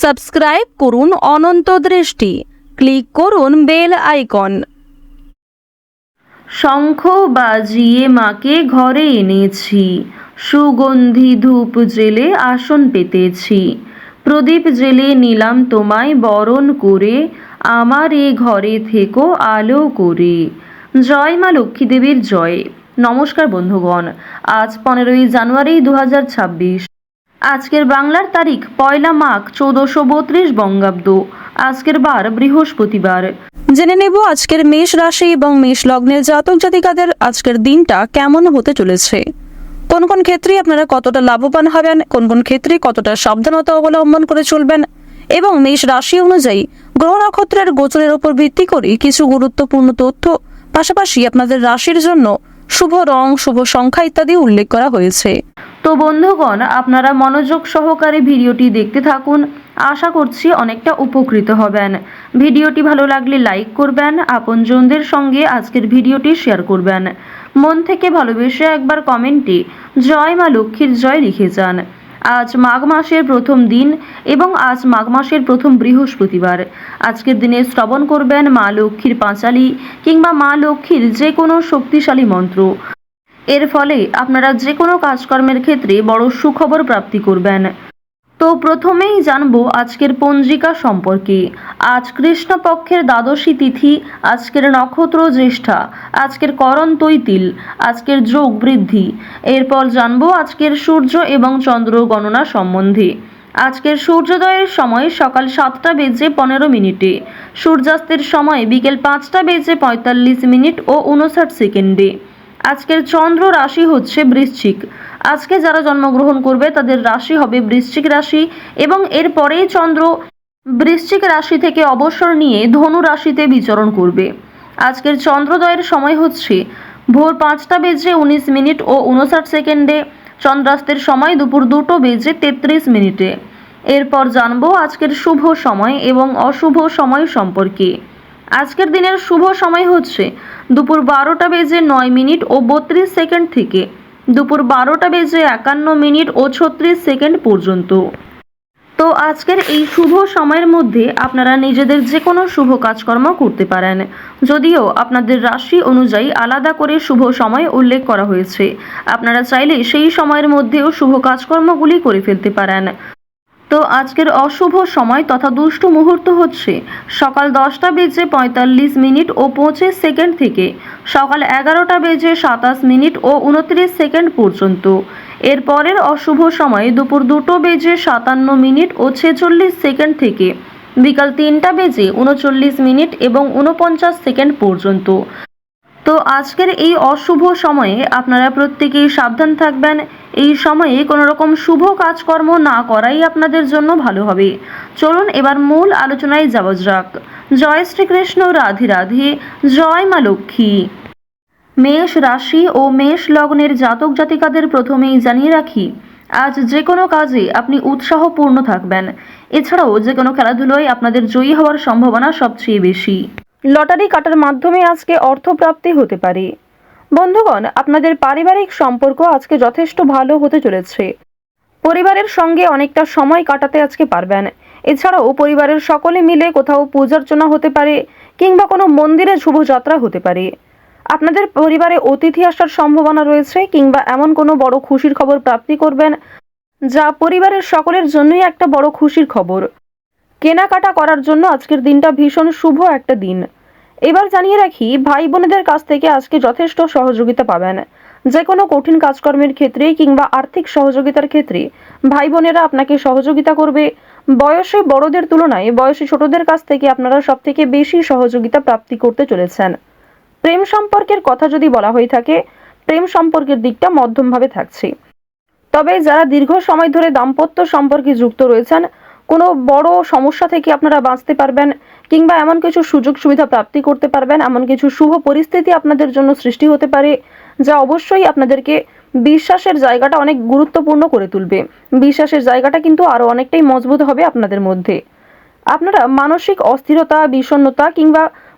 Subscribe করুন অনন্ত দৃষ্টি। Click করুন বেল আইকন। শঙ্খ বাজিয়ে মাকে ঘরে এনেছি। সুগন্ধি ধূপ জেলে আসন পেতেছি। প্রদীপ জেলে নিলাম তোমায় বরণ করে। আমার এ ঘরে থেকো আলো করে। জয় মা লক্ষ্মী দেবীর জয়। নমস্কার বন্ধুগণ। আজ পনেরোই জানুয়ারি দু হাজার ছাব্বিশ। আজকের বাংলার তারিখ পয়লা মাঘ চৌদ্দশো বত্রিশ বঙ্গাব্দ। আজকের বার বৃহস্পতিবার। জেনে নেব আজকের মেষ রাশি এবং মেষ লগ্নের জাতক জাতিকাদের আজকের দিনটা কেমন হতে চলেছে। কোন কোন ক্ষেত্রে আপনারা কতটা লাভবান হবেন, কোন কোন ক্ষেত্রে কতটা সাবধানতা অবলম্বন করে চলবেন এবং মেষ রাশি অনুযায়ী গ্রহ নক্ষত্রের গোচরের উপর ভিত্তি করে কিছু গুরুত্বপূর্ণ তথ্য, পাশাপাশি আপনাদের রাশির জন্য শুভ রং, শুভ সংখ্যা ইত্যাদি উল্লেখ করা হয়েছে। তো বন্ধুগণ, আপনারা মনোযোগ সহকারে ভিডিওটি দেখতে থাকুন। আশা করছি অনেকটা উপকৃত হবেন। ভিডিওটি ভালো লাগলে লাইক করবেন, আপনজনদের সঙ্গে আজকের ভিডিওটি শেয়ার করবেন। মন থেকে ভালোবেসে একবার কমেন্টে জয় মা লক্ষ্মীর জয় লিখে যান। আজ মাঘ মাসের প্রথম দিন এবং আজ মাঘ মাসের প্রথম বৃহস্পতিবার। আজকের দিনে শ্রবণ করবেন মা লক্ষ্মীর পাঁচালি কিংবা মা লক্ষ্মীর যে কোনো শক্তিশালী মন্ত্র। এর ফলে আপনারা যে কোনো কাজকর্মের ক্ষেত্রে বড় সুখবর প্রাপ্তি করবেন। তো প্রথমেই জানব আজকের পঞ্জিকা সম্পর্কে। আজ কৃষ্ণপক্ষের দ্বাদশী তিথি, আজকের নক্ষত্র জ্যেষ্ঠা, আজকের করণ তৈতিল, আজকের যোগ বৃদ্ধি। এরপর জানব আজকের সূর্য এবং চন্দ্র গণনা সম্বন্ধে। আজকের সূর্যোদয়ের সময় সকাল সাতটা বেজে পনেরো মিনিটে, সূর্যাস্তের সময় বিকেল পাঁচটা বেজে পঁয়তাল্লিশ মিনিট ও উনষাট সেকেন্ডে। আজকের চন্দ্র রাশি হচ্ছে বৃশ্চিক। আজকে যারা জন্মগ্রহণ করবে, তাদের রাশি হবে বৃশ্চিক রাশি এবং এরপরেই চন্দ্র বৃশ্চিক রাশি থেকে অবসর নিয়ে ধনু রাশিতে বিচরণ করবে। আজকের চন্দ্রোদয়ের সময় হচ্ছে ভোর পাঁচটা বেজে উনিশ মিনিট ও উনষাট সেকেন্ডে। চন্দ্রাস্তের সময় দুপুর দুটো বেজে তেত্রিশ মিনিটে। এরপর জানব আজকের শুভ সময় এবং অশুভ সময় সম্পর্কে। আজকের দিনের শুভ সময় হচ্ছে দুপুর বারোটা বেজে নয় মিনিট ও বত্রিশ সেকেন্ড থেকে। দুপুর বারোটা বেজে একান্ন মিনিট ও ছত্রিশ সেকেন্ড পর্যন্ত। তো আজকের এই শুভ সময়ের মধ্যে আপনারা নিজেদের যে কোনো শুভ কাজকর্ম করতে পারেন। যদিও আপনাদের রাশি অনুযায়ী আলাদা করে শুভ সময় উল্লেখ করা হয়েছে। আপনারা চাইলে সেই সময়ের মধ্যেও শুভ কাজকর্মগুলি করে ফেলতে পারেন। তো আজকের অশুভ সময় তথা দুষ্টু মুহূর্ত হচ্ছে। সকাল দশটা বেজে পঁয়তাল্লিশ মিনিট ও পঁচিশ সেকেন্ড থেকে সকাল এগারোটা বেজে সাতাশ মিনিট ও উনত্রিশ সেকেন্ড পর্যন্ত। এর পরের অশুভ সময় দুপুর দুটো বেজে সাতান্ন মিনিট ও ছেচল্লিশ সেকেন্ড থেকে বিকাল তিনটা বেজে উনচল্লিশ মিনিট এবং উনপঞ্চাশ সেকেন্ড পর্যন্ত। তো আজকের এই অশুভ সময়ে আপনারা প্রত্যেকেই সাবধান থাকবেন এই সময়ে কোনো রকম শুভ কাজকর্ম না করাই আপনাদের জন্য ভালো হবে। চলুন এবার মূল আলোচনায় যাওয়া যাক। জয় শ্রীকৃষ্ণ, রাধে রাধে, জয় মা লক্ষ্মী। মেষ রাশি ও মেষ লগ্নের জাতক জাতিকাদের প্রথমেই জানিয়ে রাখি, আজ যে কোনো কাজে আপনি উৎসাহপূর্ণ থাকবেন। এছাড়াও যে কোনো খেলাধুলোয় আপনাদের জয়ী হওয়ার সম্ভাবনা সবচেয়ে বেশি। লটারি কাটার মাধ্যমে আজকে অর্থপ্রাপ্তি হতে পারে। বন্ধুগণ, আপনাদের পারিবারিক সম্পর্ক আজকে যথেষ্ট ভালো হতে চলেছে। পরিবারের সঙ্গে অনেকটা সময় কাটাতে আজকে পারবেন। এছাড়াও পরিবারের সকলে মিলে কোথাও পূজার্চনা হতে পারে কিংবা কোনো মন্দিরে শুভযাত্রা হতে পারে। আপনাদের পরিবারে অতিথি আসার সম্ভাবনা রয়েছে কিংবা এমন কোনো বড় খুশির খবর প্রাপ্তি করবেন যা পরিবারের সকলের জন্যই একটা বড় খুশির খবর। কেনাকাটা করার জন্য আজকের দিনটা ভীষণ শুভ একটা দিন। এবার জানিয়ে রাখি ভাই বোনেদের কাছ থেকে আজকে যথেষ্ট সহযোগিতা পাবেন। যে কোনো কঠিন কাজকর্মের ক্ষেত্রে কিংবা আর্থিক সহযোগিতার ক্ষেত্রে ভাই বোনেরা আপনাকে সহযোগিতা করবে। বয়সে বড়দের তুলনায় বয়সী ছোটদের কাছ থেকে আপনারা সব থেকে বেশি সহযোগিতা প্রাপ্তি করতে চলেছেন। প্রেম সম্পর্কের কথা যদি বলা হয়ে থাকে, প্রেম সম্পর্কের দিকটা মধ্যমভাবে থাকছে। তবে যারা দীর্ঘ সময় ধরে দাম্পত্য সম্পর্কে যুক্ত রয়েছেন কোনো বড় সমস্যা থেকে আপনারা বাঁচতে পারবেন কিংবা এমন কিছু সুযোগ সুবিধা প্রাপ্তি করতে পারবেন, এমন কিছু শুভ পরিস্থিতি আপনাদের জন্য সৃষ্টি হতে পারে, যা অবশ্যই আপনাদেরকে বিশ্বাসের জায়গাটা অনেক গুরুত্বপূর্ণ করে তুলবে। বিশ্বাসের জায়গাটা কিন্তু আরও অনেকটাই মজবুত হবে আপনাদের মধ্যে। আপনারা মানসিক অস্থিরতা বিষণ্নতা কিংবা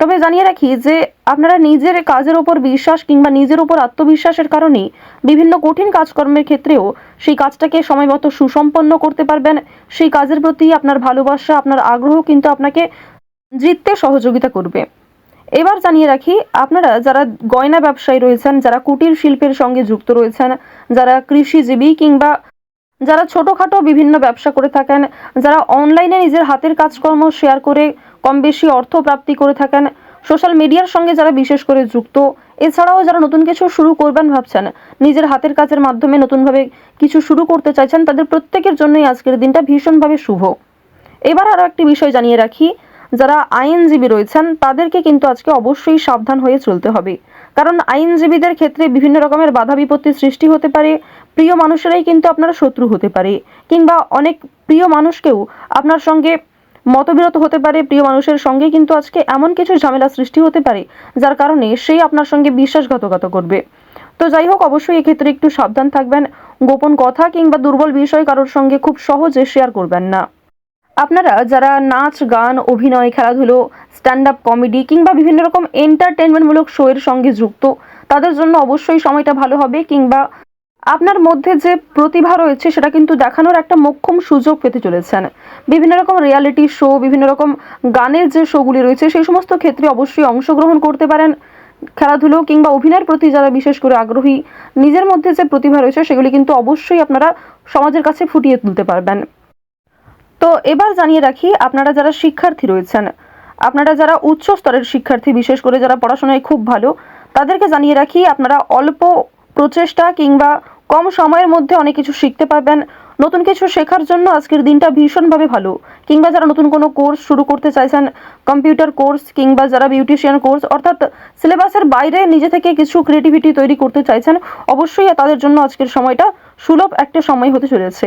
তবে জানিয়ে রাখি যে আপনারা নিজের কাজের উপর বিশ্বাস কিংবা নিজের উপর আত্মবিশ্বাসের কারণে বিভিন্ন কঠিন কাজকর্মের ক্ষেত্রেও সেই কাজটাকে সময়মতো সুসম্পন্ন করতে পারবেন। সেই কাজের প্রতি আপনার ভালোবাসা, আপনার আগ্রহ কিন্তু আপনাকে জিততে সহযোগিতা করবে। এবার জানিয়ে রাখি, আপনারা যারা গয়না ব্যবসায়ী রয়েছেন, যারা কুটির শিল্পের সঙ্গে যুক্ত রয়েছেন, যারা কৃষিজীবী কিংবা যারা ছোটোখাটো বিভিন্ন ব্যবসা করে থাকেন, যারা অনলাইনে নিজের হাতের কাজকর্ম শেয়ার করে কম বেশি অর্থ প্রাপ্তি করে থাকেন সোশ্যাল মিডিয়ার সঙ্গে যারা বিশেষ করে যুক্ত, এছাড়াও যারা নতুন কিছু শুরু করবেন ভাবছেন, নিজের হাতের কাজের মাধ্যমে নতুনভাবে কিছু শুরু করতে চাইছেন, তাদের প্রত্যেকের জন্যই আজকের দিনটা ভীষণভাবে শুভ। এবার আরও একটি বিষয় জানিয়ে রাখি, যারা আইনজীবী রয়েছেন, তাদেরকে কিন্তু আজকে অবশ্যই সাবধান হয়ে চলতে হবে। কারণ আইনজীবীদের ক্ষেত্রে বিভিন্ন রকমের বাধা বিপত্তি সৃষ্টি হতে পারে প্রিয় মানুষেরাই কিন্তু আপনার শত্রু হতে পারে কিংবা অনেক প্রিয় মানুষকেও আপনার সঙ্গে মতবিরত হতে পারে, প্রিয় মানুষের সঙ্গে কিন্তু আজকে এমন কিছু ঝামেলা সৃষ্টি হতে পারে, যার কারণে সেই আপনার সঙ্গে বিশ্বাসঘাতকতা করবে। তো যাই হোক, অবশ্যই এক্ষেত্রে একটু সাবধান থাকবেন, গোপন কথা কিংবা দুর্বল বিষয় কারোর সঙ্গে খুব সহজে শেয়ার করবেন না। আপনারা যারা নাচ, গান, অভিনয়, খেলাধুলো স্ট্যান্ড আপ কমেডি কিংবা বিভিন্ন রকম এন্টারটেনমেন্টমূলক শো এর সঙ্গে যুক্ত, তাদের জন্য অবশ্যই সময়টা ভালো হবে কিংবা আপনার মধ্যে যে প্রতিভা রয়েছে, সেটা কিন্তু দেখানোর একটা মোক্ষম সুযোগ পেতে চলেছেন। বিভিন্ন রকম রিয়ালিটি শো বিভিন্ন রকম গানের যে শোগুলি রয়েছে, সেই সমস্ত ক্ষেত্রে অবশ্যই অংশগ্রহণ করতে পারেন খেলাধুলো কিংবা অভিনয়ের প্রতি যারা বিশেষ করে আগ্রহী, নিজের মধ্যে যে প্রতিভা রয়েছে, সেগুলি কিন্তু অবশ্যই আপনারা সমাজের কাছে ফুটিয়ে তুলতে পারবেন। তো এবার জানিয়ে রাখি, আপনারা যারা শিক্ষার্থী রয়েছেন, আপনারা যারা উচ্চ স্তরের শিক্ষার্থী, বিশেষ করে যারা পড়াশোনায় খুব ভালো, তাদেরকে জানিয়ে রাখি, আপনারা অল্প প্রচেষ্টা কিংবা কম সময়ের মধ্যে অনেক কিছু শিখতে পারবেন। নতুন কিছু শেখার জন্য আজকের দিনটা ভীষণভাবে ভালো। কিংবা যারা নতুন কোনো কোর্স শুরু করতে চাইছেন, কম্পিউটার কোর্স কিংবা যারা বিউটিশিয়ান কোর্স, অর্থাৎ সিলেবাসের বাইরে নিজে থেকে কিছু ক্রিয়েটিভিটি তৈরি করতে চাইছেন, অবশ্যই তাদের জন্য আজকের সময়টা সুলভ একটা সময় হতে চলেছে।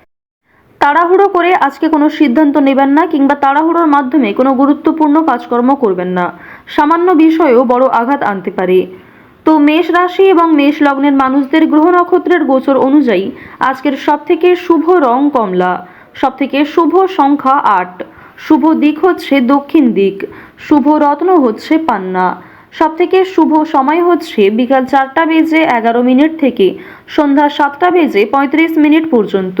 তাড়াহুড়ো করে আজকে কোনো সিদ্ধান্ত নেবেন না কিংবা তাড়াহুড়োর মাধ্যমে কোনো গুরুত্বপূর্ণ কাজকর্ম করবেন না। সামান্য বিষয়েও বড় আঘাত আনতে পারে। তো মেষ রাশি এবং মেষ লগ্নের মানুষদের গ্রহ নক্ষত্রের গোচর অনুযায়ী আজকের সবথেকে শুভ রং কমলা, সবথেকে শুভ সংখ্যা আট, শুভ দিক হচ্ছে দক্ষিণ দিক, শুভ রত্ন হচ্ছে পান্না, সবথেকে শুভ সময় হচ্ছে বিকাল চারটা বেজে এগারো মিনিট থেকে সন্ধ্যা সাতটা বেজে পঁয়ত্রিশ মিনিট পর্যন্ত।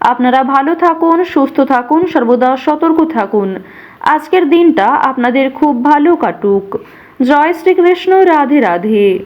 আপনারা ভালো থাকুন, সুস্থ থাকুন, সর্বদা সতর্ক থাকুন। আজকের দিনটা আপনাদের খুব ভালো কাটুক। জয় শ্রীকৃষ্ণ, রাধে রাধে।